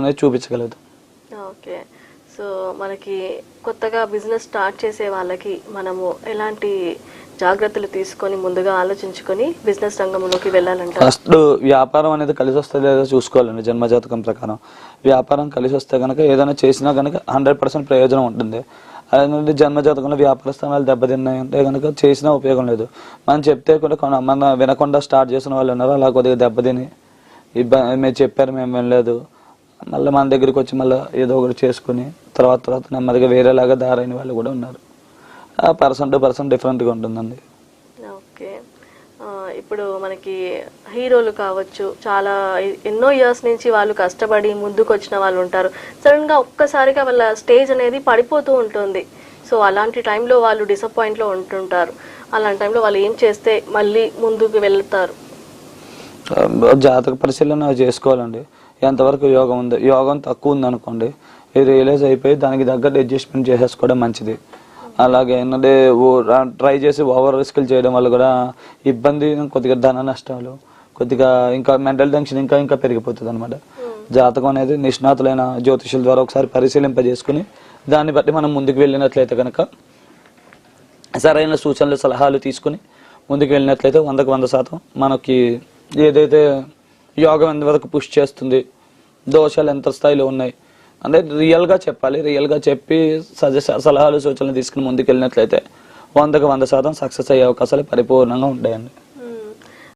అనేది చూపించగలుగుతాం okay. So మనకి కొత్తగా బిజినెస్ స్టార్ట్ చేసే వాళ్ళకి మనము ఎలాంటి జాగ్రత్తలు తీసుకొని ముందుగా ఆలోచించుకొని బిజినెస్ రంగంలోకి వెళ్ళాలంటారు? ఫస్ట్ వ్యాపారం అనేది కలిసి వస్తే లేదో చూసుకోవాలండి జన్మజాతకం ప్రకారం. వ్యాపారం కలిసి వస్తే కనుక ఏదైనా చేసినా కనుక హండ్రెడ్ పర్సెంట్ ప్రయోజనం ఉంటుంది. అదే జన్మజాతకంలో వ్యాపార స్థానాలు దెబ్బతిన్నాయి అంటే కనుక చేసినా ఉపయోగం లేదు. మనం చెప్తే కూడా మన వినకుండా స్టార్ట్ చేసిన వాళ్ళు ఉన్నారు? అలా కొద్దిగా దెబ్బతిని ఇబ్బంది మీరు చెప్పారు మేము వినలేదు. మళ్ళీ మన దగ్గరికి వచ్చి మళ్ళీ ఏదో ఒకటి చేసుకుని తర్వాత తర్వాత నెమ్మదిగా వేరేలాగా దారైన వాళ్ళు కూడా ఉన్నారు. పర్సన్ టు పర్సన్ డిఫరెంట్గా ఉంటుందండి. ఓకే. ఆ, ఇప్పుడు మనకి హీరోలు కావచ్చు చాలా ఎన్నో ఇయర్స్ నుంచి వాళ్ళు కష్టపడి ముందుకు వచ్చిన వాళ్ళు ఉంటారు. సడన్గా ఒక్కసారిగా వాళ్ళ స్టేజ్ అనేది పడిపోతూ ఉంటుంది. సో అలాంటి టైంలో వాళ్ళు డిసప్పాయింట్లో ఉంటుంటారు. అలాంటి టైంలో వాళ్ళు ఏం చేస్తే మళ్ళీ ముందుకు వెళ్తారు? జాతక పరిశీలన చేసుకోవాలండి. ఎంతవరకు యోగం ఉంది యోగం తక్కువ ఉంది అనుకోండి ఇది రియలైజ్ అయిపోయి దానికి తగ్గట్టు అడ్జస్ట్మెంట్ చేసేసుకోవడం మంచిది. అలాగే ఏంటంటే ట్రై చేసి ఓవర్ రిస్క్లు చేయడం వల్ల కూడా ఇబ్బంది కొద్దిగా ధన నష్టాలు కొద్దిగా ఇంకా మెంటల్ టెన్షన్ ఇంకా ఇంకా పెరిగిపోతుంది అనమాట జాతకం అనేది నిష్ణాతులైన జ్యోతిషుల ద్వారా ఒకసారి పరిశీలింపజేసుకుని దాన్ని బట్టి మనం ముందుకు వెళ్ళినట్లయితే కనుక సరైన సూచనలు సలహాలు తీసుకుని ముందుకు వెళ్ళినట్లయితే వందకు వంద శాతం మనకి ఏదైతే యోగం ఎంతవరకు పుష్ చేస్తుంది. దోషాలు ఎంత స్థాయిలో ఉన్నాయి? అంటే రియల్గా చెప్పాలి. రియల్గా చెప్పి సజెస్ సలహాలు సూచనలు తీసుకుని ముందుకు వెళ్ళినట్లయితే వందకు వంద శాతం సక్సెస్ అయ్యే అవకాశాలు పరిపూర్ణంగా ఉంటాయండి.